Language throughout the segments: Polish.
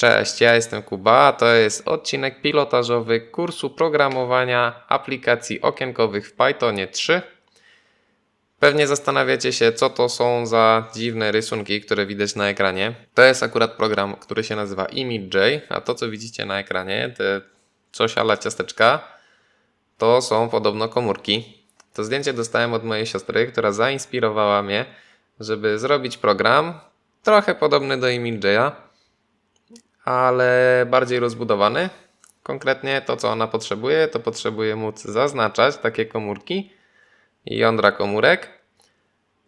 Cześć, ja jestem Kuba, a to jest odcinek pilotażowy kursu programowania aplikacji okienkowych w Pythonie 3. Pewnie zastanawiacie się, co to są za dziwne rysunki, które widać na ekranie. To jest akurat program, który się nazywa ImageJ, a to, co widzicie na ekranie, te coś ala ciasteczka, to są podobno komórki. To zdjęcie dostałem od mojej siostry, która zainspirowała mnie, żeby zrobić program trochę podobny do ImageJ'a, ale bardziej rozbudowany. Konkretnie to, co ona potrzebuje, to potrzebuje móc zaznaczać takie komórki jądra komórek,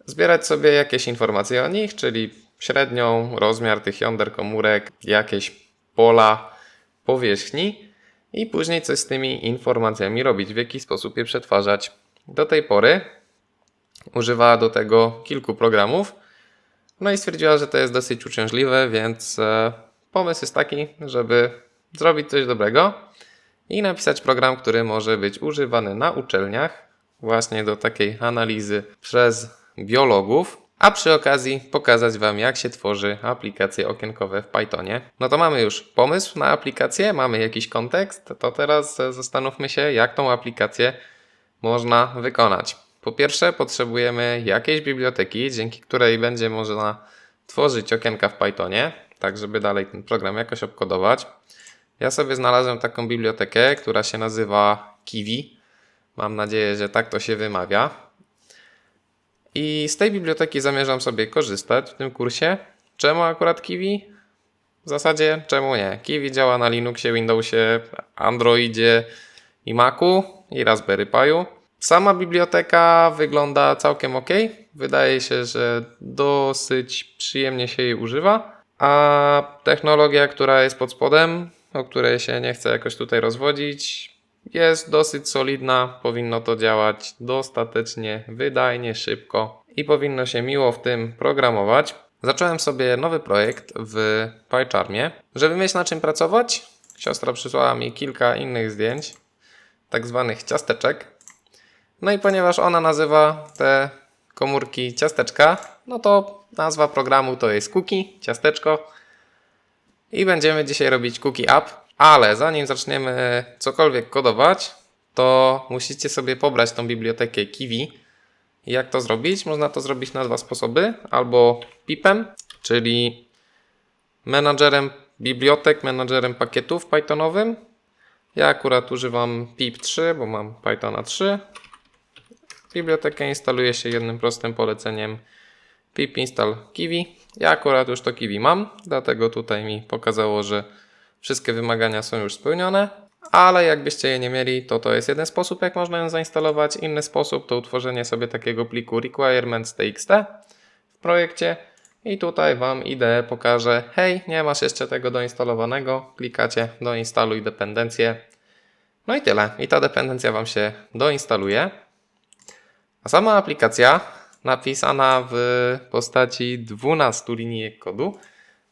zbierać sobie jakieś informacje o nich, czyli średnią, rozmiar tych jąder komórek, jakieś pola powierzchni i później coś z tymi informacjami robić, w jaki sposób je przetwarzać. Do tej pory używała do tego kilku programów, no i stwierdziła, że to jest dosyć uciążliwe, więc e, pomysł jest taki, żeby zrobić coś dobrego i napisać program, który może być używany na uczelniach, właśnie do takiej analizy przez biologów, a przy okazji pokazać Wam, jak się tworzy aplikacje okienkowe w Pythonie. No to mamy już pomysł na aplikację, mamy jakiś kontekst, to teraz zastanówmy się, jak tą aplikację można wykonać. Po pierwsze, potrzebujemy jakiejś biblioteki, dzięki której będzie można tworzyć okienka w Pythonie, tak żeby dalej ten program jakoś obkodować. Ja sobie znalazłem taką bibliotekę, która się nazywa Kiwi. Mam nadzieję, że tak to się wymawia. I z tej biblioteki zamierzam sobie korzystać w tym kursie. Czemu akurat Kiwi? W zasadzie czemu nie? Kiwi działa na Linuxie, Windowsie, Androidzie i Macu i Raspberry Pi'u. Sama biblioteka wygląda całkiem ok. Wydaje się, że dosyć przyjemnie się jej używa. A technologia, która jest pod spodem, o której się nie chcę jakoś tutaj rozwodzić, jest dosyć solidna. Powinno to działać dostatecznie wydajnie, szybko i powinno się miło w tym programować. Zacząłem sobie nowy projekt w PyCharmie. Żeby mieć na czym pracować, siostra przysłała mi kilka innych zdjęć, tak zwanych ciasteczek. No i ponieważ ona nazywa te komórki ciasteczka, no to nazwa programu to jest cookie, ciasteczko. I będziemy dzisiaj robić cookie app, ale zanim zaczniemy cokolwiek kodować, to musicie sobie pobrać tą bibliotekę Kiwi. Jak to zrobić? Można to zrobić na dwa sposoby. Albo pipem, czyli menadżerem bibliotek, menadżerem pakietów Pythonowym. Ja akurat używam pip3, bo mam Pythona 3. Bibliotekę instaluje się jednym prostym poleceniem pip install kiwi. Ja akurat już to kiwi mam, dlatego tutaj mi pokazało, że wszystkie wymagania są już spełnione. Ale jakbyście je nie mieli, to to jest jeden sposób, jak można ją zainstalować. Inny sposób to utworzenie sobie takiego pliku requirements.txt w projekcie. I tutaj Wam ideę pokażę. Hej, nie masz jeszcze tego doinstalowanego. Klikacie doinstaluj dependencję. No i tyle. I ta dependencja Wam się doinstaluje. A sama aplikacja, napisana w postaci 12 linijek kodu,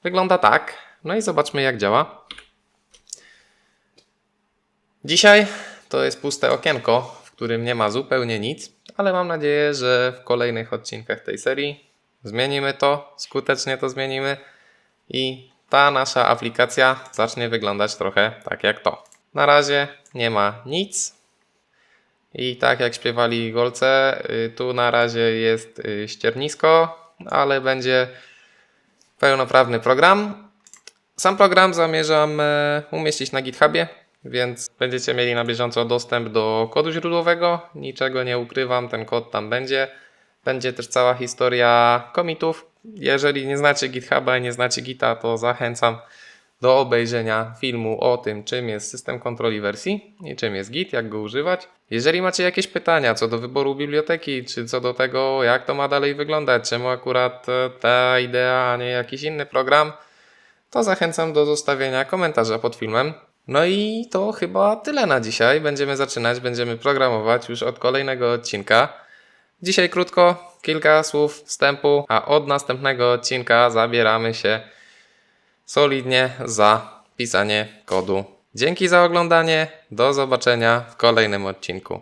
wygląda tak. No i zobaczmy, jak działa. Dzisiaj to jest puste okienko, w którym nie ma zupełnie nic, ale mam nadzieję, że w kolejnych odcinkach tej serii zmienimy to, skutecznie to zmienimy i ta nasza aplikacja zacznie wyglądać trochę tak jak to. Na razie nie ma nic, i tak jak śpiewali Golce, y, tu na razie jest y, ściernisko, ale będzie pełnoprawny program. Sam program zamierzam e, umieścić na GitHubie, więc będziecie mieli na bieżąco dostęp do kodu źródłowego. Niczego nie ukrywam, ten kod tam będzie. Będzie też cała historia komitów. Jeżeli nie znacie GitHuba i nie znacie Gita, to zachęcam do obejrzenia filmu o tym, czym jest system kontroli wersji i czym jest Git, jak go używać. Jeżeli macie jakieś pytania co do wyboru biblioteki, czy co do tego, jak to ma dalej wyglądać, czemu akurat e, ta idea, a nie jakiś inny program, to zachęcam do zostawienia komentarza pod filmem. No i to chyba tyle na dzisiaj. Będziemy zaczynać, będziemy programować już od kolejnego odcinka. Dzisiaj krótko, kilka słów wstępu, a od następnego odcinka zabieramy się solidnie za pisanie kodu. Dzięki za oglądanie. Do zobaczenia w kolejnym odcinku.